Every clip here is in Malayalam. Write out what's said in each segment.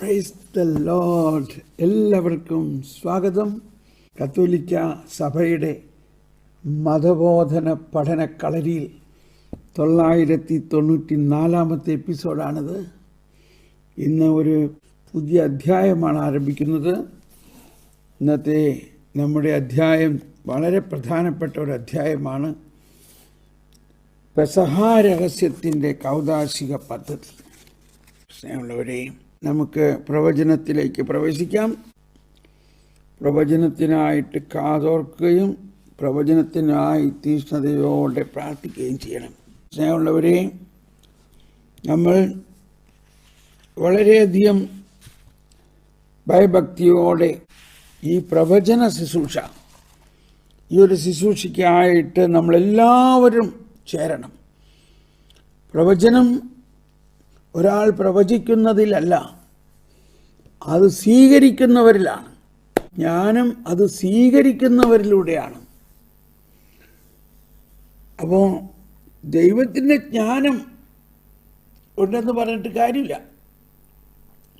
പ്രൈസ് ദ ലോഡ് എല്ലാവർക്കും സ്വാഗതം. കത്തോലിക്ക സഭയുടെ മതബോധന പഠന കളരിയിൽ തൊള്ളായിരത്തി തൊണ്ണൂറ്റി നാലാമത്തെ എപ്പിസോഡാണിത്. ഇന്ന് ഒരു പുതിയ അധ്യായമാണ് ആരംഭിക്കുന്നത്. ഇന്നത്തെ നമ്മുടെ അധ്യായം വളരെ പ്രധാനപ്പെട്ട ഒരു അധ്യായമാണ്. പെസഹാരഹസ്യത്തിന്റെ കൗതാശിക പദ്ധതി. സ്നേഹമുള്ളവരെ നമുക്ക് പ്രവചനത്തിലേക്ക് പ്രവേശിക്കാം. പ്രവചനത്തിനായിട്ട് കാതോർക്കുകയും പ്രവചനത്തിനായി തീഷ്ണതയോടെ പ്രാർത്ഥിക്കുകയും ചെയ്യണം. സ്നേഹമുള്ളവരെ നമ്മൾ വളരെയധികം ഭയഭക്തിയോടെ ഈ പ്രവചന ശുശ്രൂഷ ഈ ഒരു ശുശ്രൂഷയ്ക്കായിട്ട് നമ്മളെല്ലാവരും ചേരണം. പ്രവചനം ഒരാൾ പ്രവചിക്കുന്നതിലല്ല അത് സ്വീകരിക്കുന്നവരിലാണ്. ജ്ഞാനം അത് സ്വീകരിക്കുന്നവരിലൂടെയാണ്. അപ്പോൾ ദൈവത്തിന്റെ ജ്ഞാനം ഉണ്ടെന്ന് പറഞ്ഞിട്ട് കാര്യമില്ല.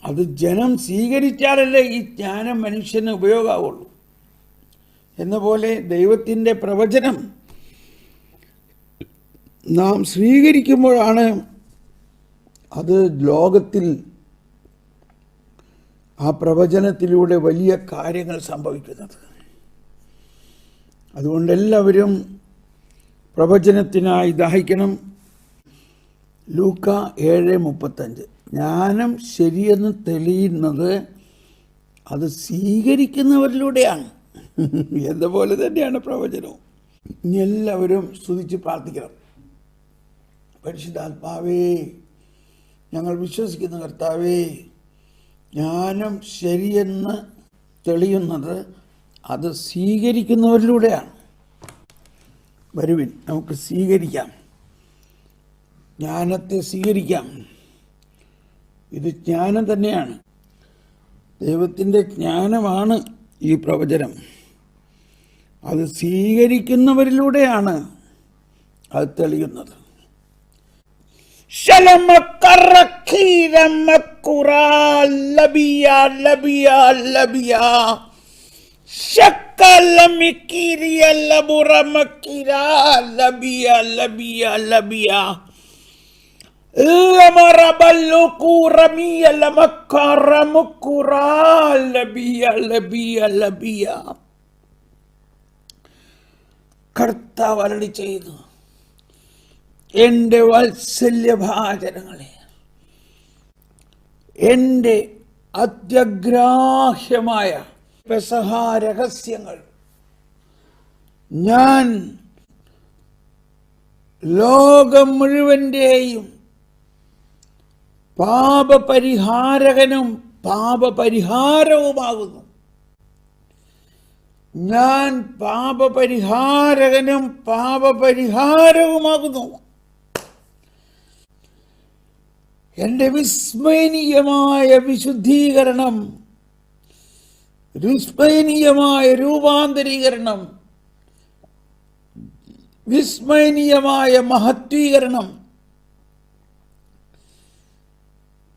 അത് ജനം സ്വീകരിച്ചാലല്ലേ ഈ ജ്ഞാനം മനുഷ്യന് ഉപയോഗമാവുള്ളൂ. എന്ന പോലെ ദൈവത്തിന്റെ പ്രവചനം നാം സ്വീകരിക്കുമ്പോഴാണ് അത് ലോകത്തിൽ ആ പ്രവചനത്തിലൂടെ വലിയ കാര്യങ്ങൾ സംഭവിക്കുന്നത്. അതുകൊണ്ട് എല്ലാവരും പ്രവചനത്തിനായി ദാഹിക്കണം. ലൂക്ക ഏഴ് മുപ്പത്തഞ്ച്. ജ്ഞാനം ശരിയെന്ന് തെളിയുന്നത് അത് സ്വീകരിക്കുന്നവരിലൂടെയാണ്. എന്നപോലെ തന്നെയാണ് പ്രവചനവും. എല്ലാവരും സ്തുതിച്ച് പ്രാർത്ഥിക്കണം. പരിശുദ്ധാത്മാവേ ഞങ്ങൾ വിശ്വസിക്കുന്ന കർത്താവേ ജ്ഞാനം ശരിയെന്ന് തെളിയുന്നത് അത് സ്വീകരിക്കുന്നവരിലൂടെയാണ്. വരുവിൻ നമുക്ക് സ്വീകരിക്കാം. ജ്ഞാനത്തെ സ്വീകരിക്കാം. ഇത് ജ്ഞാനം തന്നെയാണ്. ദൈവത്തിന്റെ ജ്ഞാനമാണ് ഈ പ്രവചനം. അത് സ്വീകരിക്കുന്നവരിലൂടെയാണ് അത് തെളിയുന്നത്. കർത്താവ് അരളി ചെയ്തു എന്റെ വാത്സല്യഭാചനങ്ങളെ എന്റെ അത്യഗ്രാഹ്യമായ പെസഹാ രഹസ്യങ്ങൾ ഞാൻ ലോകം മുഴുവന്റെയും പാപപരിഹാരകനും പാപപരിഹാരവുമാകുന്നു. ഞാൻ പാപപരിഹാരകനും പാപപരിഹാരവുമാകുന്നു. എന്റെ വിസ്മയനീയമായ വിശുദ്ധീകരണം വിസ്മയനീയമായ രൂപാന്തരീകരണം വിസ്മയനീയമായ മഹത്വീകരണം.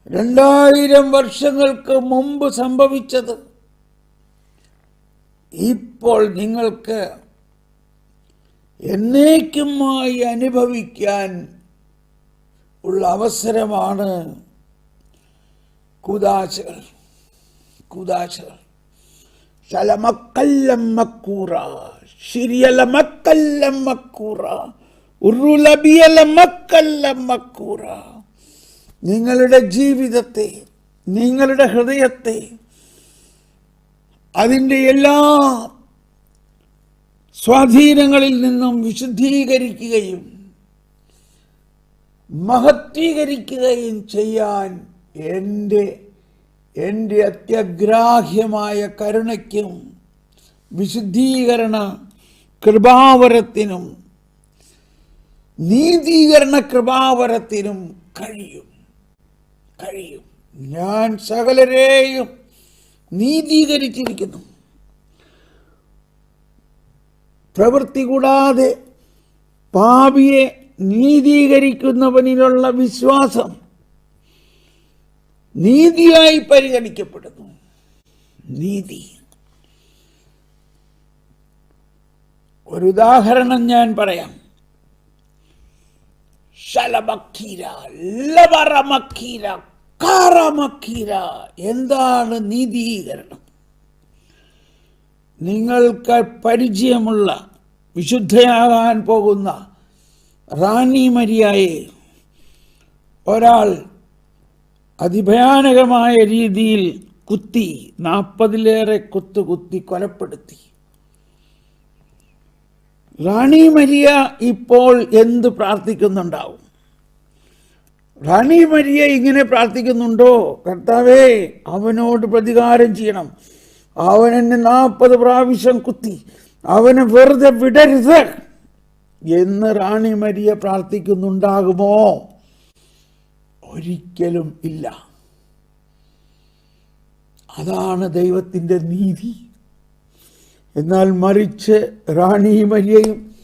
രണ്ടായിരം വർഷങ്ങൾക്ക് മുമ്പ് സംഭവിച്ചത് ഇപ്പോൾ നിങ്ങൾക്ക് എന്നേക്കുമായി അനുഭവിക്കാൻ ഉള്ള അവസരമാണ് കുദാശകൾ കുദാശകൾ ശലമക്കല്ലമ്മക്കൂറ ശിരിയലമക്കല്ലമ്മക്കൂറ ഉറുലബിയലമക്കല്ലമ്മക്കൂറ നിങ്ങളുടെ ജീവിതത്തെ നിങ്ങളുടെ ഹൃദയത്തെ അതിന്റെ എല്ലാ സ്വാധീനങ്ങളിൽ നിന്നും വിശുദ്ധീകരിക്കുകയും മഹത്വീകരിക്കുകയും ചെയ്യാൻ എന്റെ എന്റെ അത്യഗ്രാഹ്യമായ കരുണയ്ക്കും വിശുദ്ധീകരണ കൃപാവരത്തിനും നീതീകരണ കൃപാവരത്തിനും കഴിയും. കഴിയും. ഞാൻ സകലരെയും നീതീകരിച്ചിരിക്കുന്നു. പ്രവൃത്തി കൂടാതെ പാപിയെ നീതീകരിക്കുന്നവനിലുള്ള വിശ്വാസം നീതിയായി പരിഗണിക്കപ്പെടുന്നു. നീതി. ഒരു ഉദാഹരണം ഞാൻ പറയാം. എന്താണ് നീതീകരണം? നിങ്ങൾക്ക് പരിചയമുള്ള വിശുദ്ധയാകാൻ പോകുന്ന റാണി മരിയായെ. ഒരാൾ അതിഭയാനകമായ രീതിയിൽ കുത്തി നാൽപ്പതിലേറെ കുത്തു കുത്തി കൊലപ്പെടുത്തി. റാണി മരിയ ഇപ്പോൾ എന്ത് പ്രാർത്ഥിക്കുന്നുണ്ടാവും? റാണി മരിയ ഇങ്ങനെ പ്രാർത്ഥിക്കുന്നുണ്ടോ? കർത്താവേ അവനോട് പ്രതികാരം ചെയ്യണം. അവൻ എന്നെ നാൽപ്പത് പ്രാവശ്യം കുത്തി. അവനെ വെറുതെ വിടരുത്. എന്ന് റാണി മരിയ പ്രാർത്ഥിക്കുന്നുണ്ടാകുമോ? ഒരിക്കലും ഇല്ല. അതാണ് ദൈവത്തിന്റെ നീതി. എന്നാൽ മറിച്ച് റാണി മരിയയും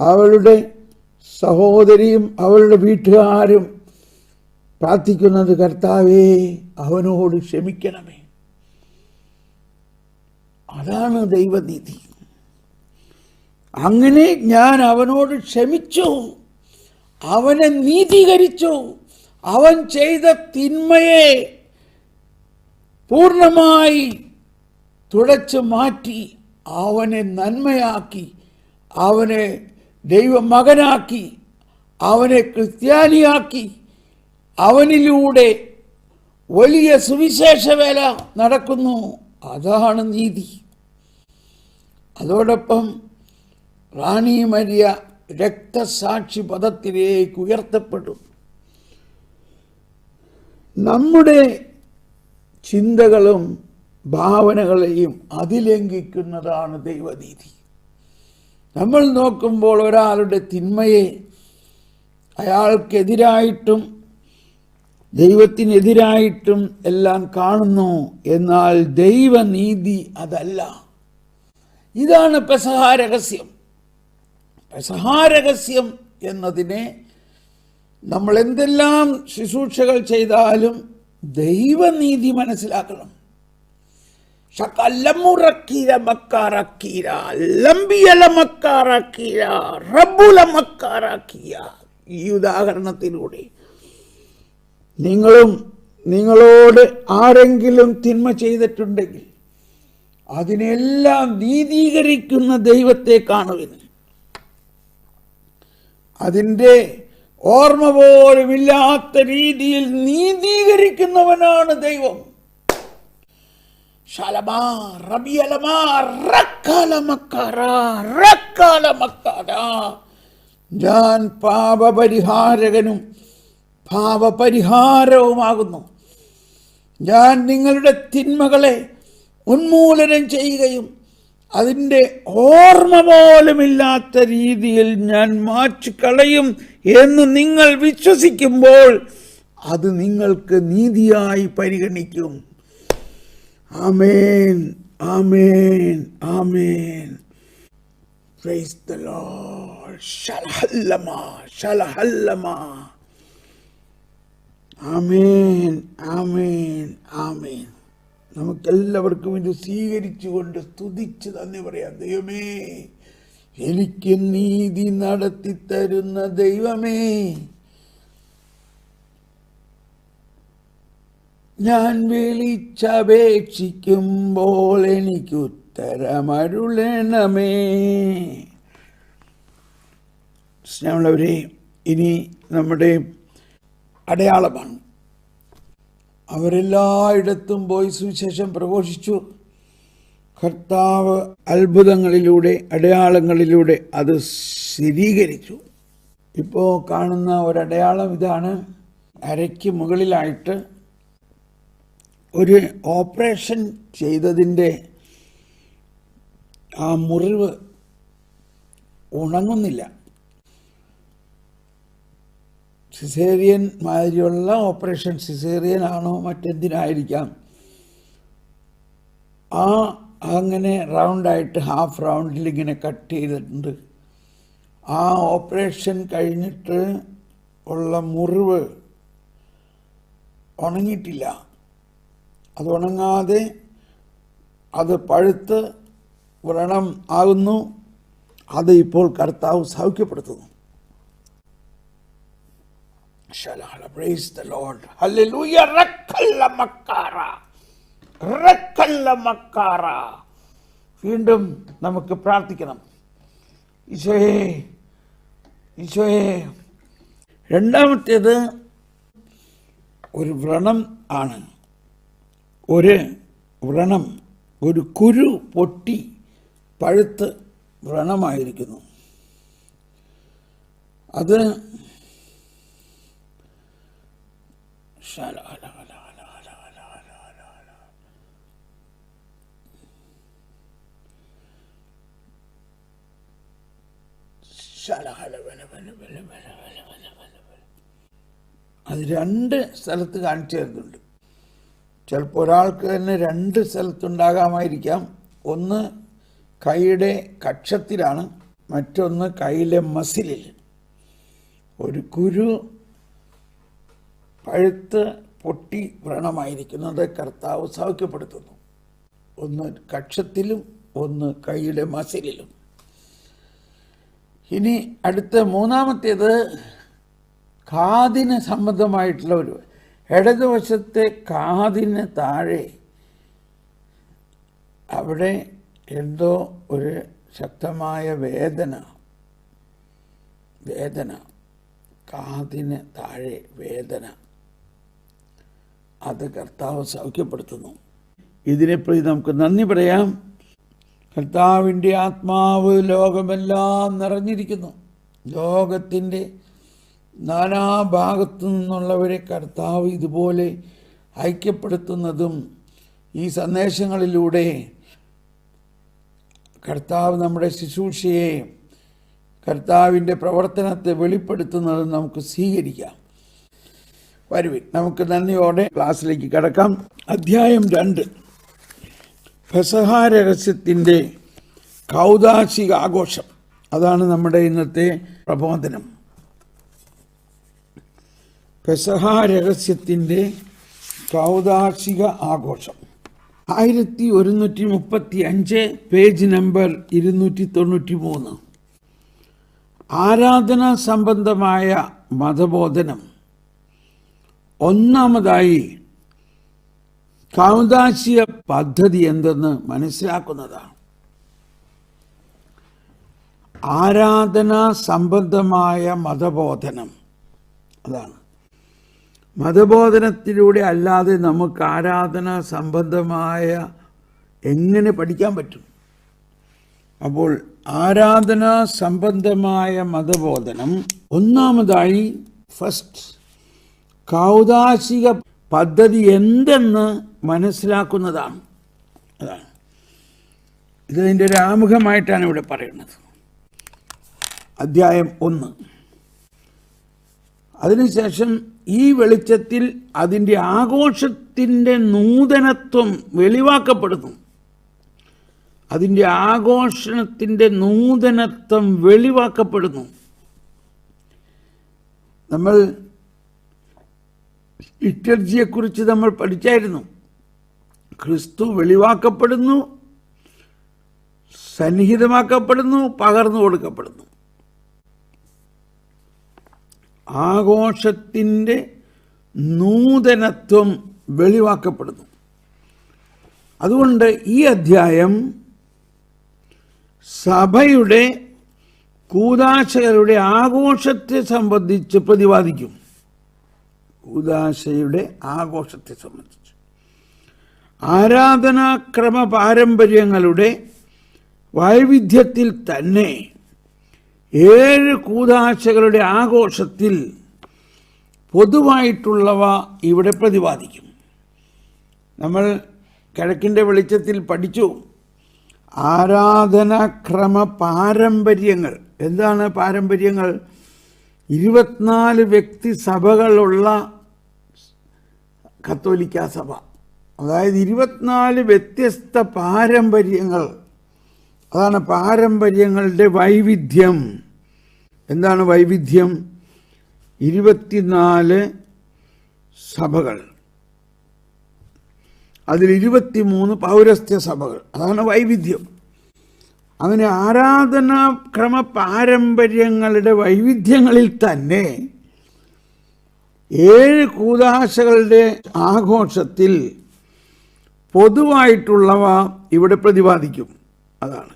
അവളുടെ സഹോദരിയും അവളുടെ വീട്ടുകാരും പ്രാർത്ഥിക്കുന്നത് കർത്താവേ അവനോട് ക്ഷമിക്കണമേ. അതാണ് ദൈവനീതി. അങ്ങനെ ഞാൻ അവനോട് ക്ഷമിച്ചു. അവനെ നീതീകരിച്ചു. അവൻ ചെയ്ത തിന്മയെ പൂർണമായി തുടച്ചു മാറ്റി. അവനെ നന്മയാക്കി. അവനെ ദൈവമകനാക്കി. അവനെ ക്രിസ്ത്യാനിയാക്കി. അവനിലൂടെ വലിയ സുവിശേഷ വേല നടക്കുന്നു. അതാണ് നീതി. അതോടൊപ്പം റാണി മരിയ രക്തസാക്ഷി പദത്തിലേക്ക് ഉയർത്തപ്പെട്ടു. നമ്മുടെ ചിന്തകളും ഭാവനകളെയും അതിലംഘിക്കുന്നതാണ് ദൈവനീതി. നമ്മൾ നോക്കുമ്പോൾ ഒരാളുടെ തിന്മയെ അയാൾക്കെതിരായിട്ടും ദൈവത്തിനെതിരായിട്ടും എല്ലാം കാണുന്നു എന്നാൽ ദൈവനീതി അതല്ല. ഇതാണ് പെസഹാരഹസ്യം പെസഹാരഹസ്യം എന്നതിനെ നമ്മൾ എന്തെല്ലാം ശുശ്രൂഷകൾ ചെയ്താലും ദൈവനീതി മനസ്സിലാക്കണം. ഈ ഉദാഹരണത്തിലൂടെ നിങ്ങളും നിങ്ങളോട് ആരെങ്കിലും തിന്മ ചെയ്തിട്ടുണ്ടെങ്കിൽ അതിനെല്ലാം നീതീകരിക്കുന്ന ദൈവത്തെ കാണുവിന് അതിന്റെ ഓർമ്മ പോലുമില്ലാത്ത രീതിയിൽ നീതീകരിക്കുന്നവനാണ് ദൈവം. ഞാൻ പാപപരിഹാരകനും പാപപരിഹാരവുമാകുന്നു. ഞാൻ നിങ്ങളുടെ തിന്മകളെ ഉന്മൂലനം ചെയ്യുകയും അതിന്റെ ഓർമ്മ പോലുമില്ലാത്ത രീതിയിൽ ഞാൻ മാറ്റിക്കളയും എന്ന് നിങ്ങൾ വിശ്വസിക്കുമ്പോൾ അത് നിങ്ങൾക്ക് നീതിയായി പരിഗണിക്കും. ആമേൻ ആമേൻ ആമേൻ. ആമേൻ ആമേൻ ആമേൻ. നമുക്കെല്ലാവർക്കും ഇത് സ്വീകരിച്ചുകൊണ്ട് സ്തുതിച്ച് തന്നെ പറയാം. ദൈവമേ എനിക്ക് നീതി നടത്തി തരുന്ന ദൈവമേ ഞാൻ വിളിച്ചപേക്ഷിക്കുമ്പോൾ എനിക്ക് ഉത്തരമരുളണമേ. സ്നേഹമുള്ളവരെ ഇനി നമ്മുടെ അടയാളമാണ്. അവരെല്ലായിടത്തും പോയി സുവിശേഷം പ്രഘോഷിച്ചു. കർത്താവ് അത്ഭുതങ്ങളിലൂടെ അടയാളങ്ങളിലൂടെ അത് സ്ഥിരീകരിച്ചു. ഇപ്പോൾ കാണുന്ന ഒരടയാളം ഇതാണ്. അരയ്ക്ക് മുകളിലായിട്ട് ഒരു ഓപ്പറേഷൻ ചെയ്തതിന്റെ ആ മുറിവ് ഉണങ്ങുന്നില്ല. സിസേറിയൻ മാതിരിയുള്ള ഓപ്പറേഷൻ സിസേറിയൻ ആണോ മറ്റെന്തിനായിരിക്കാം? ആ അങ്ങനെ റൗണ്ടായിട്ട് ഹാഫ് റൗണ്ടിൽ ഇങ്ങനെ കട്ട് ചെയ്തിട്ടുണ്ട്. ആ ഓപ്പറേഷൻ കഴിഞ്ഞിട്ട് ഉള്ള മുറിവ് ഉണങ്ങിയിട്ടില്ല. അത് ഉണങ്ങാതെ അത് പഴുത്ത് വ്രണം ആകുന്നു. അത് ഇപ്പോൾ കർത്താവ് സൗഖ്യപ്പെടുത്തുന്നു. ശലാല, praise the Lord. Hallelujah. റക്കല്ല Makkara. റക്കല്ല Makkara. വീണ്ടും നമുക്ക് പ്രാർത്ഥിക്കണം ഈശോയെ ഈശോയെ രണ്ടാമത്തേത് ഒരു വ്രണം ആണ് ഒരു വ്രണം ഒരു കുരു പൊട്ടി പഴുത്ത് വ്രണമായിരിക്കുന്നു അത് അത് രണ്ട് സ്ഥലത്ത് കാണിച്ചു തരുന്നുണ്ട് ചിലപ്പോൾ ഒരാൾക്ക് തന്നെ രണ്ട് സ്ഥലത്തുണ്ടാകാമായിരിക്കാം ഒന്ന് കൈയുടെ കക്ഷത്തിലാണ് മറ്റൊന്ന് കൈയിലെ മസിലിൽ ഒരു കുരു പഴുത്ത് പൊട്ടി വ്രണമായിരിക്കുന്നത് കർത്താവ് സൗഖ്യപ്പെടുത്തുന്നു. ഒന്ന് കക്ഷത്തിലും ഒന്ന് കൈയുടെ മസിലിലും. ഇനി അടുത്ത മൂന്നാമത്തേത് കാതിന് സംബന്ധമായിട്ടുള്ള ഒരു ഇടതുവശത്തെ കാതിന് താഴെ അവിടെ എന്തോ ഒരു ശക്തമായ വേദന വേദന കാതിന് താഴെ വേദന. അത് കർത്താവ് സൗഖ്യപ്പെടുത്തുന്നു. ഇതിനെപ്പറ്റി നമുക്ക് നന്ദി പറയാം. കർത്താവിന്റെ ആത്മാവ് ലോകമെല്ലാം നിറഞ്ഞിരിക്കുന്നു. ലോകത്തിന്റെ നാനാഭാഗത്തു നിന്നുള്ളവരെ കർത്താവ് ഇതുപോലെ ഐക്യപ്പെടുത്തുന്നതും ഈ സന്ദേശങ്ങളിലൂടെ കർത്താവ് നമ്മുടെ ശുശ്രൂഷയെ കർത്താവിന്റെ പ്രവർത്തനത്തെ വെളിപ്പെടുത്തുന്നതും നമുക്ക് സ്വീകരിക്കാം. വരുവിൻ. നമുക്ക് നന്ദിയോടെ ക്ലാസ്സിലേക്ക് കടക്കാം. അധ്യായം രണ്ട്. ഫസഹാരഹസ്യത്തിന്റെ കൗതാശിക ആഘോഷം. അതാണ് നമ്മുടെ ഇന്നത്തെ പ്രബോധനം. പെസഹ രഹസ്യത്തിന്റെ കൗതാശിക ആഘോഷം. ആയിരത്തി ഒരുന്നൂറ്റി മുപ്പത്തി അഞ്ച് പേജ് നമ്പർ ഇരുന്നൂറ്റി തൊണ്ണൂറ്റി മൂന്ന് ആരാധനാ സംബന്ധമായ മതബോധനം. ഒന്നാമതായി കൗതാശിക പദ്ധതി എന്തെന്ന് മനസ്സിലാക്കുന്നതാണ്. ആരാധനാ സംബന്ധമായ മതബോധനം. അതാണ്. മതബോധനത്തിലൂടെ അല്ലാതെ നമുക്ക് ആരാധന സംബന്ധമായ എങ്ങനെ പഠിക്കാൻ പറ്റും? അപ്പോൾ ആരാധന സംബന്ധമായ മതബോധനം ഒന്നാമതായി ഫസ്റ്റ് കൗതാശിക പദ്ധതി എന്തെന്ന് മനസ്സിലാക്കുന്നതാണ്. അതാണ്. ഇതിന്റെ ഒരു ആമുഖമായിട്ടാണ് ഇവിടെ പറയുന്നത്. അധ്യായം ഒന്ന്. അതിനുശേഷം ഈ വെളിച്ചത്തിൽ അതിന്റെ ആഘോഷത്തിന്റെ നൂതനത്വം വെളിവാക്കപ്പെടുന്നു. അതിന്റെ ആഘോഷത്തിന്റെ നൂതനത്വം വെളിവാക്കപ്പെടുന്നു. നമ്മൾ ലിറ്റർജിയെക്കുറിച്ച് നമ്മൾ പഠിച്ചായിരുന്നു. ക്രിസ്തു വെളിവാക്കപ്പെടുന്നു സന്നിഹിതമാക്കപ്പെടുന്നു പകർന്നു കൊടുക്കപ്പെടുന്നു. ആഘോഷത്തിന്റെ നൂതനത്വം വെളിവാക്കപ്പെടുന്നു. അതുകൊണ്ട് ഈ അധ്യായം സഭയുടെ കൂതാശകരുടെ ആഘോഷത്തെ സംബന്ധിച്ച് പ്രതിപാദിക്കും. കൂതാശയുടെ ആഘോഷത്തെ സംബന്ധിച്ച്. ആരാധനാക്രമ പാരമ്പര്യങ്ങളുടെ വൈവിധ്യത്തിൽ തന്നെ ഏഴ് കൂതാശകളുടെ ആഘോഷത്തിൽ പൊതുവായിട്ടുള്ളവ ഇവിടെ പ്രതിപാദിക്കും. നമ്മൾ കിഴക്കിന്റെ വെളിച്ചത്തിൽ പഠിച്ചു. ആരാധനാക്രമ പാരമ്പര്യങ്ങൾ. എന്താണ് പാരമ്പര്യങ്ങൾ? ഇരുപത്തിനാല് വ്യക്തി സഭകളുള്ള കത്തോലിക്ക സഭ. അതായത് ഇരുപത്തിനാല് വ്യത്യസ്ത പാരമ്പര്യങ്ങൾ. അതാണ് പാരമ്പര്യങ്ങളുടെ വൈവിധ്യം. എന്താണ് വൈവിധ്യം? ഇരുപത്തിനാല് സഭകൾ. അതിൽ ഇരുപത്തിമൂന്ന് പൗരസ്ത്യ സഭകൾ. അതാണ് വൈവിധ്യം. അങ്ങനെ ആരാധനാക്രമ പാരമ്പര്യങ്ങളുടെ വൈവിധ്യങ്ങളിൽ തന്നെ ഏഴ് കൂതാശകളുടെ ആഘോഷത്തിൽ പൊതുവായിട്ടുള്ളവ ഇവിടെ പ്രതിപാദിക്കും. അതാണ്.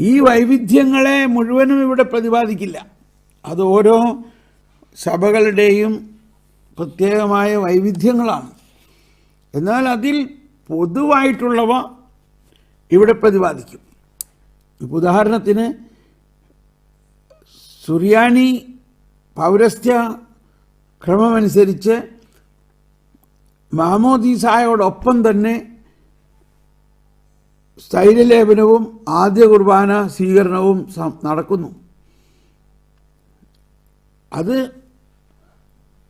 ഈ വൈവിധ്യങ്ങളെ മുഴുവനും ഇവിടെ പ്രതിപാദിക്കില്ല. അത് ഓരോ സഭകളുടെയും പ്രത്യേകമായ വൈവിധ്യങ്ങളാണ്. എന്നാൽ അതിൽ പൊതുവായിട്ടുള്ളവ ഇവിടെ പ്രതിപാദിക്കും. ഇപ്പോൾ ഉദാഹരണത്തിന് സുറിയാനി പൗരസ്ത്യ ക്രമമനുസരിച്ച് മാമോദീസായോടൊപ്പം തന്നെ സ്ഥൈര്യലേപനവും ആദ്യ കുർബാന സ്വീകരണവും നടക്കുന്നു. അത്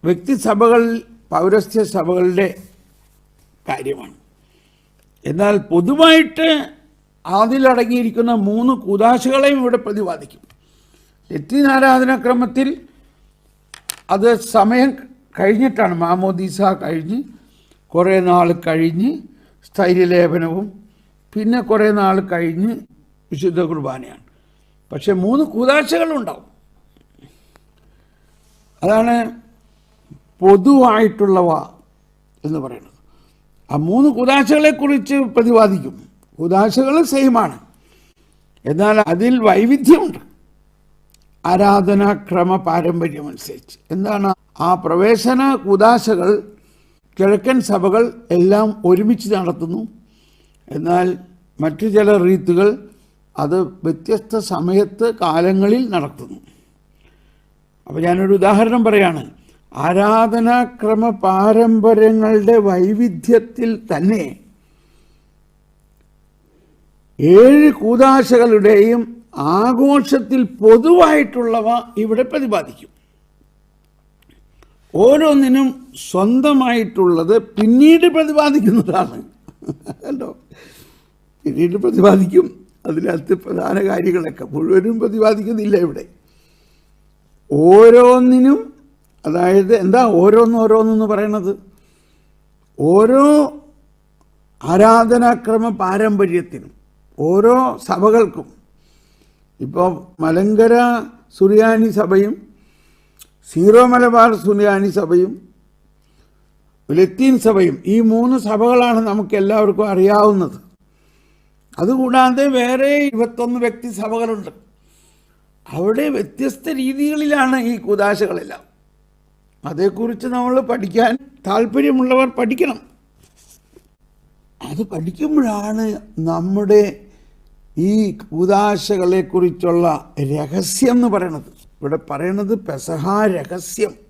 വ്യക്തിസഭകളിൽ പൗരസ്ത്യ സഭകളുടെ കാര്യമാണ്. എന്നാൽ പൊതുവായിട്ട് അതിലടങ്ങിയിരിക്കുന്ന മൂന്ന് കൂതാശകളെയും ഇവിടെ പ്രതിപാദിക്കും. ലത്തീൻ അത് സമയം കഴിഞ്ഞിട്ടാണ് മാമോദീസ കഴിഞ്ഞ് കുറേ നാൾ കഴിഞ്ഞ് സ്ഥൈര്യലേപനവും പിന്നെ കുറേ നാൾ കഴിഞ്ഞ് വിശുദ്ധ കുർബാനയാണ്. പക്ഷെ മൂന്ന് കൂതാശകളുണ്ടാവും. അതാണ് പൊതുവായിട്ടുള്ളവ എന്ന് പറയുന്നത്. ആ മൂന്ന് കുതാശകളെക്കുറിച്ച് പ്രതിപാദിക്കും. കുതാശകൾ സെയിമാണ് എന്നാൽ അതിൽ വൈവിധ്യമുണ്ട്. ആരാധനാക്രമ പാരമ്പര്യമനുസരിച്ച് എന്താണ്? ആ പ്രവേശന കുദാശകൾ കിഴക്കൻ സഭകൾ എല്ലാം ഒരുമിച്ച് നടത്തുന്നു. എന്നാൽ മറ്റു ചില റീത്തുകൾ അത് വ്യത്യസ്ത സമയത്ത് കാലങ്ങളിൽ നടത്തുന്നു. അപ്പോൾ ഞാനൊരു ഉദാഹരണം പറയാണ്. ആരാധനാക്രമ പാരമ്പര്യങ്ങളുടെ വൈവിധ്യത്തിൽ തന്നെ ഏഴ് കൂതാശകളുടെയും ആഘോഷത്തിൽ പൊതുവായിട്ടുള്ളവ ഇവിടെ പ്രതിപാദിക്കും. ഓരോന്നിനും സ്വന്തമായിട്ടുള്ളത് പിന്നീട് പ്രതിപാദിക്കുന്നതാണ്. കണ്ടോ? പിന്നീട് പ്രതിപാദിക്കും. അതിനകത്ത് പ്രധാന കാര്യങ്ങളൊക്കെ മുഴുവനും പ്രതിപാദിക്കുന്നില്ല ഇവിടെ. ഓരോന്നിനും അതായത് എന്താ ഓരോന്ന് ഓരോന്നെന്ന് പറയണത്? ഓരോ ആരാധനാക്രമ പാരമ്പര്യത്തിനും ഓരോ സഭകൾക്കും ഇപ്പോൾ മലങ്കര സുറിയാനി സഭയും സീറോ മലബാർ സുറിയാനി സഭയും ലത്തീൻ സഭയും ഈ മൂന്ന് സഭകളാണ് നമുക്ക് എല്ലാവർക്കും അറിയാവുന്നത്. അതുകൂടാതെ വേറെ ഇരുപത്തൊന്ന് വ്യക്തി സഭകളുണ്ട്. അവിടെ വ്യത്യസ്ത രീതികളിലാണ് ഈ കുതാശകളെല്ലാം അതേക്കുറിച്ച് നമ്മൾ പഠിക്കാൻ താല്പര്യമുള്ളവർ പഠിക്കണം. അത് പഠിക്കുമ്പോഴാണ് നമ്മുടെ ഈ കൂതാശകളെക്കുറിച്ചുള്ള രഹസ്യം എന്ന് പറയണത്. ഇവിടെ പറയണത് പെസഹ രഹസ്യം.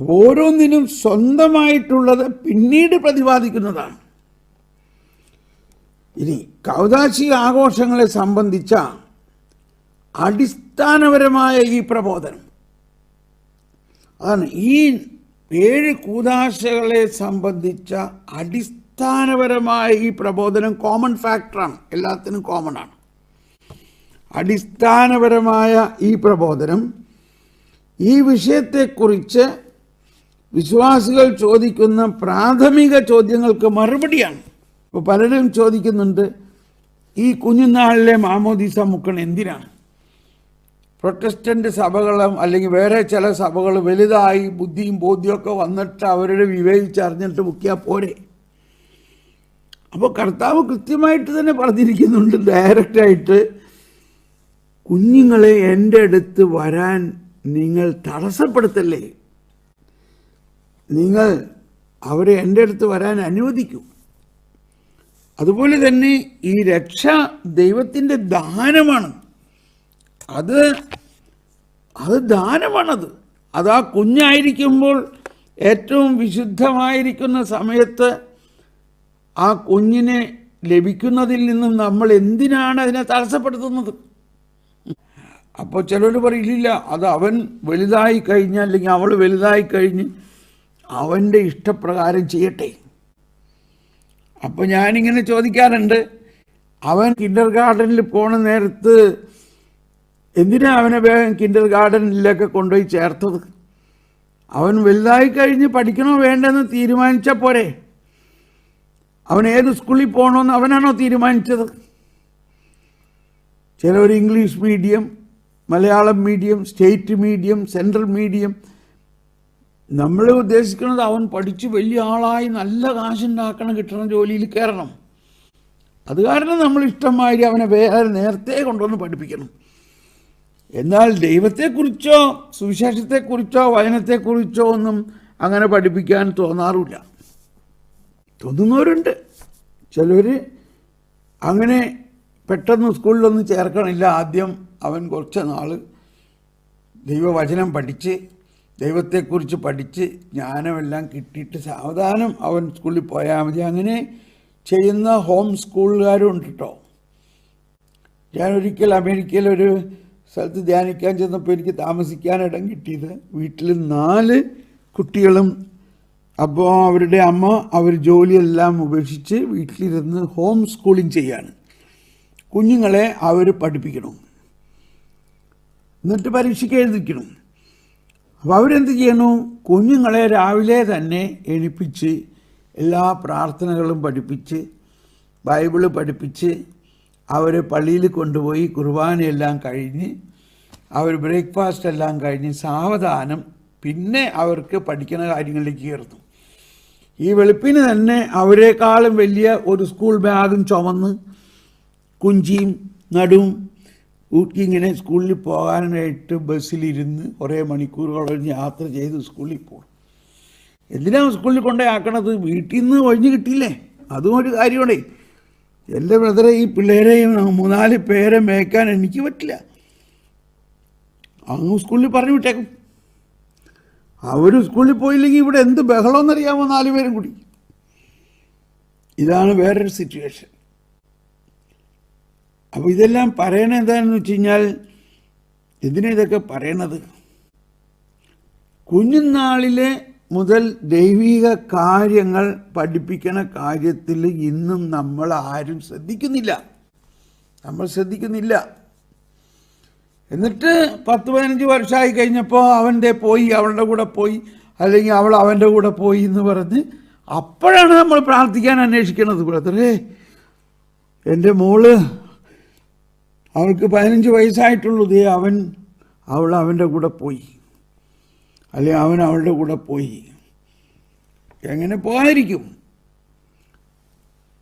ഓരോന്നിനും സ്വന്തമായിട്ടുള്ളത് പിന്നീട് പ്രതിപാദിക്കുന്നതാണ്. ഇനി കൗതാശി ആഘോഷങ്ങളെ സംബന്ധിച്ച അടിസ്ഥാനപരമായ ഈ പ്രബോധനം. അതാണ് ഈ ഏഴ് കൂതാശകളെ സംബന്ധിച്ച അടിസ്ഥാനപരമായ ഈ പ്രബോധനം കോമൺ ഫാക്ടറാണ് എല്ലാത്തിനും കോമൺ ആണ്. അടിസ്ഥാനപരമായ ഈ പ്രബോധനം ഈ വിഷയത്തെക്കുറിച്ച് വിശ്വാസികൾ ചോദിക്കുന്ന പ്രാഥമിക ചോദ്യങ്ങൾക്ക് മറുപടിയാണ്. ഇപ്പോൾ പലരും ചോദിക്കുന്നുണ്ട് ഈ കുഞ്ഞുനാളിലെ മാമോദീസ മുക്കൺ എന്തിനാണ്? പ്രൊട്ടസ്റ്റന്റ് സഭകളും അല്ലെങ്കിൽ വേറെ ചില സഭകൾ വലുതായി ബുദ്ധിയും ബോധ്യമൊക്കെ വന്നിട്ട് അവരുടെ വിവേചിച്ചറിഞ്ഞിട്ട് മുക്കിയാൽ പോരെ? അപ്പോൾ കർത്താവ് കൃത്യമായിട്ട് തന്നെ പറഞ്ഞിരിക്കുന്നുണ്ട് ഡയറക്റ്റായിട്ട് കുഞ്ഞുങ്ങളെ എന്റെ അടുത്ത് വരാൻ നിങ്ങൾ തടസ്സപ്പെടുത്തല്ലേ? നിങ്ങൾ അവരെ എന്റെ അടുത്ത് വരാൻ അനുവദിക്കൂ. അതുപോലെ തന്നെ ഈ രക്ഷ ദൈവത്തിന്റെ ദാനമാണ്. അത് അത് ദാനമാണത്. അത് ആ കുഞ്ഞായിരിക്കുമ്പോൾ ഏറ്റവും വിശുദ്ധമായിരിക്കുന്ന സമയത്ത് ആ കുഞ്ഞിനെ ലഭിക്കുന്നതിൽ നിന്നും നമ്മൾ എന്തിനാണ് അതിനെ തടസ്സപ്പെടുത്തുന്നത്? അപ്പോൾ ചിലർ പറയില്ല അത് അവൻ വലുതായി കഴിഞ്ഞ് അല്ലെങ്കിൽ അവൾ വലുതായി കഴിഞ്ഞ് അവന്റെ ഇഷ്ടപ്രകാരം ചെയ്യട്ടെ. അപ്പോൾ ഞാനിങ്ങനെ ചോദിക്കാറുണ്ട് അവൻ കിൻഡർ ഗാർഡനിൽ പോണ നേരത്ത് എന്തിനാ അവനെ വേഗം കിൻഡർ ഗാർഡനിലൊക്കെ കൊണ്ടുപോയി ചേർത്തത്? അവൻ വലുതായി കഴിഞ്ഞ് പഠിക്കണോ വേണ്ടെന്ന് തീരുമാനിച്ചാൽ പോരെ? അവൻ ഏത് സ്കൂളിൽ പോകണമെന്ന് അവനാണോ തീരുമാനിച്ചത്. ചിലവർ English medium Malayalam medium state medium central medium. നമ്മൾ ഉദ്ദേശിക്കുന്നത് അവൻ പഠിച്ച് വലിയ ആളായി നല്ല കാശുണ്ടാക്കണം കിട്ടണ ജോലിയിൽ കയറണം. അത് കാരണം നമ്മൾ ഇഷ്ടമായി അവനെ വേറെ നേരത്തെ കൊണ്ടുവന്ന് പഠിപ്പിക്കണം. എന്നാൽ ദൈവത്തെക്കുറിച്ചോ സുവിശേഷത്തെക്കുറിച്ചോ വചനത്തെക്കുറിച്ചോ ഒന്നും അങ്ങനെ പഠിപ്പിക്കാൻ തോന്നാറില്ല. തോന്നുന്നവരുണ്ട്. ചിലർ അങ്ങനെ പെട്ടെന്ന് സ്കൂളിലൊന്നും ചേർക്കണില്ല. ആദ്യം അവൻ കുറച്ച് നാൾ ദൈവവചനം പഠിച്ച് ദൈവത്തെക്കുറിച്ച് പഠിച്ച് ജ്ഞാനമെല്ലാം കിട്ടിയിട്ട് സാവധാനം അവൻ സ്കൂളിൽ പോയാൽ മതി. അങ്ങനെ ചെയ്യുന്ന ഹോം സ്കൂളുകാരും ഉണ്ട് കേട്ടോ ഞാൻ ഒരിക്കൽ അമേരിക്കയിൽ ഒരു സ്ഥലത്ത് ധ്യാനിക്കാൻ ചെന്നപ്പോൾ എനിക്ക് താമസിക്കാൻ ഇടം കിട്ടിയത് വീട്ടിൽ നാല് കുട്ടികളും അപ്പോൾ അവരുടെ അമ്മ അവർ ജോലിയെല്ലാം ഉപേക്ഷിച്ച് വീട്ടിലിരുന്ന് ഹോം സ്കൂളിംഗ് ചെയ്യാണ്. കുഞ്ഞുങ്ങളെ അവർ പഠിപ്പിക്കണം. എന്നിട്ട് പരീക്ഷയ്ക്ക് എഴുതിക്കണം. അപ്പോൾ അവരെന്ത് ചെയ്യണു? കുഞ്ഞുങ്ങളെ രാവിലെ തന്നെ എണിപ്പിച്ച് എല്ലാ പ്രാർത്ഥനകളും പഠിപ്പിച്ച് ബൈബിൾ പഠിപ്പിച്ച് അവരെ പള്ളിയിൽ കൊണ്ടുപോയി കുർബാനയെല്ലാം കഴിഞ്ഞ് അവർ ബ്രേക്ക്ഫാസ്റ്റ് എല്ലാം കഴിഞ്ഞ് സാവധാനം പിന്നെ അവർക്ക് പഠിക്കുന്ന കാര്യങ്ങളിലേക്ക് കയറുന്നു. ഈ വെളുപ്പിന് തന്നെ അവരെക്കാളും വലിയ ഒരു സ്കൂൾ ബാഗും ചുമന്ന് കുഞ്ചിയും നടുവും ഊട്ടി ഇങ്ങനെ സ്കൂളിൽ പോകാനായിട്ട് ബസ്സിലിരുന്ന് കുറേ മണിക്കൂറുകൾ യാത്ര ചെയ്ത് സ്കൂളിൽ പോകും എന്തിനാണ് സ്കൂളിൽ കൊണ്ടുപോയി വീട്ടിൽ നിന്ന് ഒഴിഞ്ഞു കിട്ടിയില്ലേ? അതും ഒരു കാര്യമാണേ. എന്റെ ബ്രദറെ ഈ പിള്ളേരെയും മൂന്നാൽ പേരെ മേക്കാൻ എനിക്ക് പറ്റില്ല. അങ്ങ് സ്കൂളിൽ പറഞ്ഞു വിട്ടേക്കും. അവർ സ്കൂളിൽ പോയില്ലെങ്കിൽ ഇവിടെ എന്ത് ബഹളമെന്നറിയാമോ നാല് പേരും കൂടി. ഇതാണ് വേറൊരു സിറ്റുവേഷൻ അപ്പോൾ ഇതെല്ലാം പറയണത് എന്താണെന്ന് വെച്ച് കഴിഞ്ഞാൽ എന്തിനാ ഇതൊക്കെ പറയണത്? കുഞ്ഞുനാളിലെ മുതൽ ദൈവിക കാര്യങ്ങൾ പഠിപ്പിക്കണ കാര്യത്തിൽ ഇന്നും നമ്മൾ ആരും ശ്രദ്ധിക്കുന്നില്ല. നമ്മൾ ശ്രദ്ധിക്കുന്നില്ല. എന്നിട്ട് പത്ത് പതിനഞ്ച് വർഷമായി കഴിഞ്ഞപ്പോൾ അവന്റെ പോയി അവളുടെ കൂടെ പോയി അല്ലെങ്കിൽ അവൾ അവന്റെ കൂടെ പോയി എന്ന് പറഞ്ഞ് അപ്പോഴാണ് നമ്മൾ പ്രാർത്ഥിക്കാൻ അന്വേഷിക്കുന്നത് ബ്രദറേ എന്റെ മോൾ അവൾക്ക് പതിനഞ്ച് വയസ്സായിട്ടുള്ളൂ ദേ അവൻ അവൾ അവന്റെ കൂടെ പോയി. അല്ലെങ്കിൽ അവൻ അവളുടെ കൂടെ പോയി. എങ്ങനെ പോകാതിരിക്കും?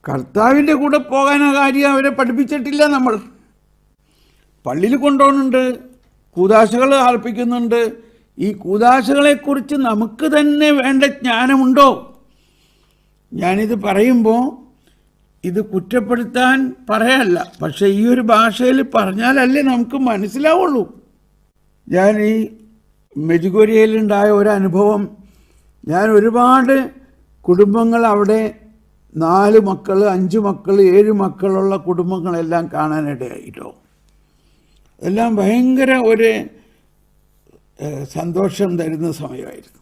കർത്താവിന്റെ കൂടെ പോകാൻ ആ കാര്യം അവരെ പഠിപ്പിച്ചിട്ടില്ല നമ്മൾ. പള്ളിയിൽ കൊണ്ടുപോകുന്നുണ്ട് കൂതാശകൾ അർപ്പിക്കുന്നുണ്ട്. ഈ കൂതാശകളെക്കുറിച്ച് നമുക്ക് തന്നെ വേണ്ട ജ്ഞാനമുണ്ടോ? ഞാനിത് പറയുമ്പോൾ ഇത് കുറ്റപ്പെടുത്താൻ പറയല്ല. പക്ഷേ ഈ ഒരു ഭാഷയിൽ പറഞ്ഞാലല്ലേ നമുക്ക് മനസ്സിലാവുള്ളൂ. ഞാൻ ഈ മെജുഗോരിയയിലുണ്ടായ ഒരു അനുഭവം. ഞാൻ ഒരുപാട് കുടുംബങ്ങൾ അവിടെ നാല് മക്കൾ അഞ്ച് മക്കൾ ഏഴ് മക്കളുള്ള കുടുംബങ്ങളെല്ലാം കാണാനിടയായിട്ടോ. എല്ലാം ഭയങ്കര ഒരു സന്തോഷം തരുന്ന സമയമായിരുന്നു.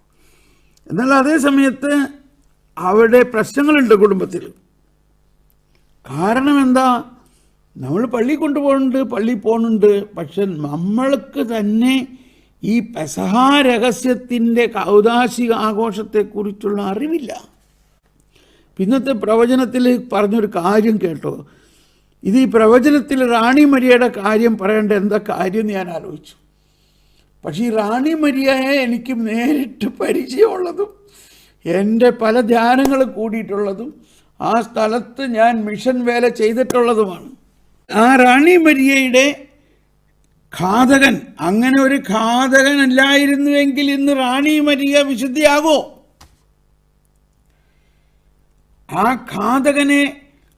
എന്നാൽ അതേ സമയത്ത് അവിടെ പ്രശ്നങ്ങളുണ്ട് കുടുംബത്തിൽ. കാരണം എന്താ? നമ്മൾ പള്ളി കൊണ്ടുപോകുന്നുണ്ട് പള്ളി പോകുന്നുണ്ട് പക്ഷെ നമ്മൾക്ക് തന്നെ ഈ പെസഹാ രഹസ്യത്തിന്റെ കൗതാശിക ആഘോഷത്തെക്കുറിച്ചുള്ള അറിവില്ല. പിന്നത്തെ പ്രവചനത്തിൽ പറഞ്ഞൊരു കാര്യം കേട്ടോ. ഇത് ഈ പ്രവചനത്തിൽ റാണി മരിയയുടെ കാര്യം പറയേണ്ട എന്താ കാര്യം ഞാൻ ആലോചിച്ചു. പക്ഷേ ഈ റാണി മരിയയെ എനിക്ക് നേരിട്ട് പരിചയമുള്ളതും എന്റെ പല ധ്യാനങ്ങൾ കൂടിയിട്ടുള്ളതും ആ സ്ഥലത്ത് ഞാൻ മിഷൻ വേല ചെയ്തിട്ടുള്ളതുമാണ്. ആ റാണി മരിയയുടെ ഘാതകൻ അങ്ങനെ ഒരു ഘാതകൻ അല്ലായിരുന്നുവെങ്കിൽ ഇന്ന് റാണി മരിയ വിശുദ്ധിയാകോ? ആ ഘാതകനെ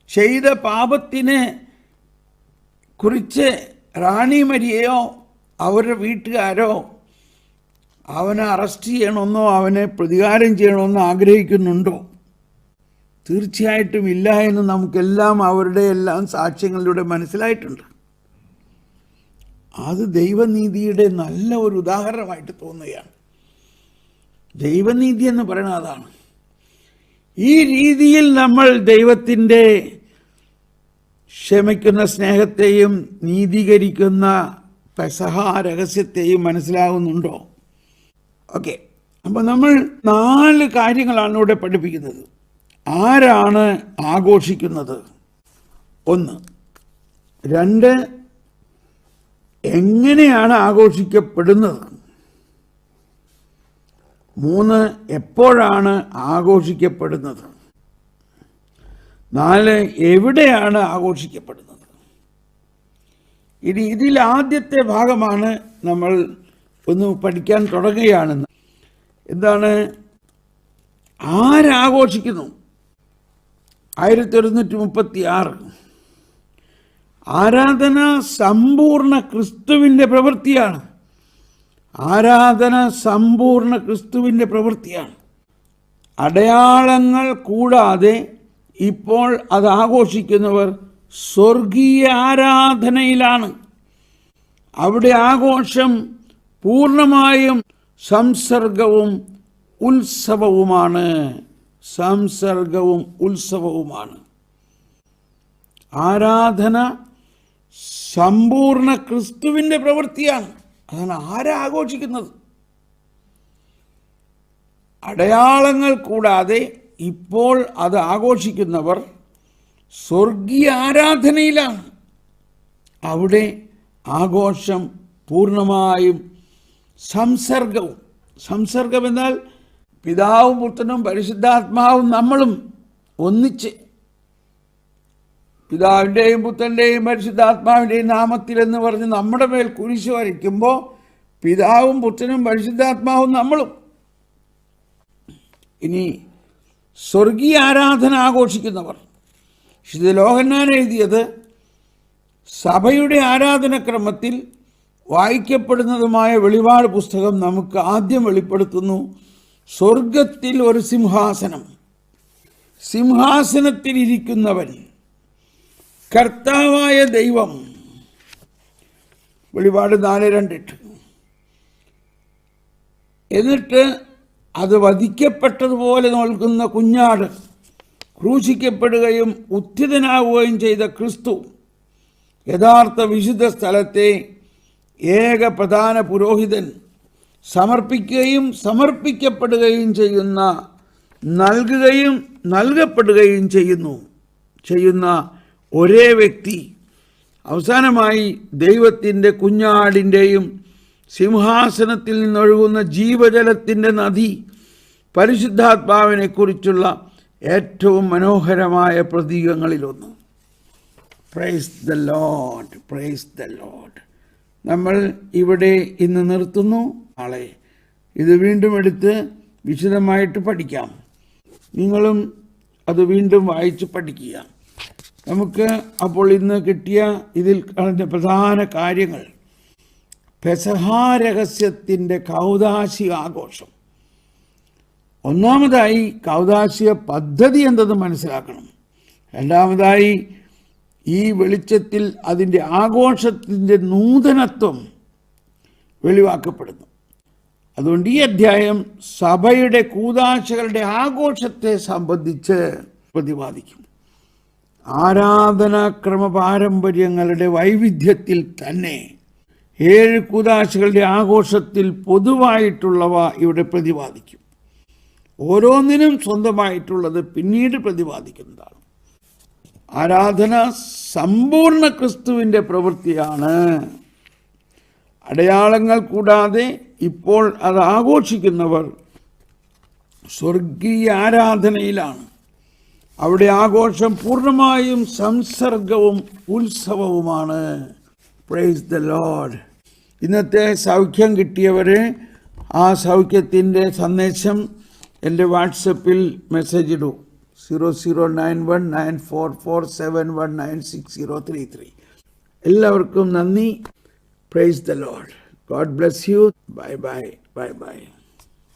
ചെയ്ത പാപത്തിനെ കുറിച്ച് റാണി മരിയയോ അവരുടെ വീട്ടുകാരോ അവനെ അറസ്റ്റ് ചെയ്യണമെന്നോ അവനെ പ്രതികാരം ചെയ്യണമെന്നോ ആഗ്രഹിക്കുന്നുണ്ടോ? തീർച്ചയായിട്ടും ഇല്ല എന്ന് നമുക്കെല്ലാം അവരുടെ എല്ലാം സാക്ഷ്യങ്ങളിലൂടെ മനസ്സിലായിട്ടുണ്ട്. അത് ദൈവനീതിയുടെ നല്ല ഒരു ഉദാഹരണമായിട്ട് തോന്നുകയാണ്. ദൈവനീതി എന്ന് പറയുന്നത് അതാണ്. ഈ രീതിയിൽ നമ്മൾ ദൈവത്തിന്റെ ക്ഷമിക്കുന്ന സ്നേഹത്തെയും നീതീകരിക്കുന്ന പെസഹ രഹസ്യത്തെയും മനസ്സിലാകുന്നുണ്ടോ? ഓക്കെ. അപ്പോൾ നമ്മൾ നാല് കാര്യങ്ങളാണ് ഇവിടെ പഠിപ്പിക്കുന്നത്. ആരാണ് ആഘോഷിക്കുന്നത്? ഒന്ന്. രണ്ട്. എങ്ങനെയാണ് ആഘോഷിക്കപ്പെടുന്നത്? മൂന്ന് എപ്പോഴാണ് ആഘോഷിക്കപ്പെടുന്നത്? നാല് എവിടെയാണ് ആഘോഷിക്കപ്പെടുന്നത്? ഇനി ഇതിൽ ആദ്യത്തെ ഭാഗമാണ് നമ്മൾ ഒന്ന് പഠിക്കാൻ തുടങ്ങുകയാണെന്ന്. എന്താണ്? ആരാഘോഷിക്കുന്നു? ആയിരത്തി ഒരുന്നൂറ്റി മുപ്പത്തി ആറ് ആരാധന സമ്പൂർണ ക്രിസ്തുവിന്റെ പ്രവൃത്തിയാണ്. ആരാധന സമ്പൂർണ ക്രിസ്തുവിന്റെ പ്രവൃത്തിയാണ്. അടയാളങ്ങൾ കൂടാതെ ഇപ്പോൾ അത് ആഘോഷിക്കുന്നവർ സ്വർഗീയ ആരാധനയിലാണ്. അവിടെ ആഘോഷം പൂർണമായും സംസർഗവും ഉത്സവവുമാണ്. സംസർഗവും ഉത്സവവുമാണ്. ആരാധന സമ്പൂർണ ക്രിസ്തുവിന്റെ പ്രവൃത്തിയാണ്. അതാണ് ആരാ ആഘോഷിക്കുന്നത്? അടയാളങ്ങൾ കൂടാതെ ഇപ്പോൾ അത് ആഘോഷിക്കുന്നവർ സ്വർഗീയ ആരാധനയിലാണ്. അവിടെ ആഘോഷം പൂർണമായും സംസർഗവും. സംസർഗമെന്നാൽ പിതാവും പുത്രനും പരിശുദ്ധാത്മാവും നമ്മളും ഒന്നിച്ച് പിതാവിന്റെയും പുത്രന്റെയും പരിശുദ്ധാത്മാവിന്റെയും നാമത്തിൽ എന്ന് പറഞ്ഞ് നമ്മുടെ മേൽ കുരിശ് വരയ്ക്കുമ്പോൾ പിതാവും പുത്രനും പരിശുദ്ധാത്മാവും നമ്മളും. ഇനി സ്വർഗീയ ആരാധന ആഘോഷിക്കുന്നവർ. ഇത് ലോഹന്നാൻ എഴുതിയത് സഭയുടെ ആരാധനക്രമത്തിൽ വായിക്കപ്പെടുന്നതുമായ വെളിപാട് പുസ്തകം നമുക്ക് ആദ്യം വെളിപ്പെടുത്തുന്നു സ്വർഗത്തിൽ ഒരു സിംഹാസനം. സിംഹാസനത്തിൽ ഇരിക്കുന്നവൻ കർത്താവായ ദൈവം. വെളിപാട് നാല് രണ്ടിട്ട്. എന്നിട്ട് അത് വധിക്കപ്പെട്ടതുപോലെ നോൽക്കുന്ന കുഞ്ഞാട് ക്രൂശിക്കപ്പെടുകയും ഉത്ഥിതനാവുകയും ചെയ്ത ക്രിസ്തു യഥാർത്ഥ വിശുദ്ധ സ്ഥലത്തെ ഏക പ്രധാന പുരോഹിതൻ സമർപ്പിക്കുകയും സമർപ്പിക്കപ്പെടുകയും ചെയ്യുന്ന നൽകുകയും നൽകപ്പെടുകയും ചെയ്യുന്നു ചെയ്യുന്ന ഒരേ വ്യക്തി. അവസാനമായി ദൈവത്തിന്റെ കുഞ്ഞാടിന്റെയും സിംഹാസനത്തിൽ നിന്നൊഴുകുന്ന ജീവജലത്തിന്റെ നദി പരിശുദ്ധാത്മാവിനെക്കുറിച്ചുള്ള ഏറ്റവും മനോഹരമായ പ്രതീകങ്ങളിലൊന്ന്. Praise the Lord praise the Lord നമ്മൾ ഇവിടെ ഇന്ന് നിർത്തുന്നു. നാളെ ഇത് വീണ്ടും എടുത്ത് വിശദമായിട്ട് പഠിക്കാം. നിങ്ങളും അത് വീണ്ടും വായിച്ച് പഠിക്കുക. നമുക്ക് അപ്പോൾ ഇന്ന് കിട്ടിയ ഇതിൽ അതിന്റെ പ്രധാന കാര്യങ്ങൾ. പെസഹാരഹസ്യത്തിന്റെ കൗതാശിക ആഘോഷം. ഒന്നാമതായി കൗതാശിക പദ്ധതി എന്തെന്ന് മനസ്സിലാക്കണം. രണ്ടാമതായി ഈ വെളിച്ചത്തിൽ അതിന്റെ ആഘോഷത്തിന്റെ നൂതനത്വം വെളിവാക്കപ്പെടുന്നു. അതുകൊണ്ട് ഈ അധ്യായം സഭയുടെ കൂതാശകളുടെ ആഘോഷത്തെ സംബന്ധിച്ച് പ്രതിപാദിക്കും. ആരാധനാക്രമ പാരമ്പര്യങ്ങളുടെ വൈവിധ്യത്തിൽ തന്നെ ഏഴ് കൂതാശകളുടെ ആഘോഷത്തിൽ പൊതുവായിട്ടുള്ളവ ഇവിടെ പ്രതിപാദിക്കും. ഓരോന്നിനും സ്വന്തമായിട്ടുള്ളത് പിന്നീട് പ്രതിപാദിക്കുന്നതാണ്. ആരാധന സമ്പൂർണ ക്രിസ്തുവിന്റെ പ്രവൃത്തിയാണ്. അടയാളങ്ങൾ കൂടാതെ ഇപ്പോൾ അത് ആഘോഷിക്കുന്നവർ സ്വർഗീയ ആരാധനയിലാണ്. അവിടെ ആഘോഷം പൂർണമായും സംസർഗവും ഉത്സവവുമാണ്. പ്രൈസ് ദ ലോഡ് ഇന്നത്തെ സൗഖ്യം കിട്ടിയവർ ആ സൗഖ്യത്തിന്റെ സന്ദേശം എന്റെ വാട്സപ്പിൽ മെസ്സേജ് ഇടൂ. Zero zero nine one nine four four seven one nine six zero three three എല്ലാവർക്കും നന്ദി. Praise the Lord God bless you bye bye bye bye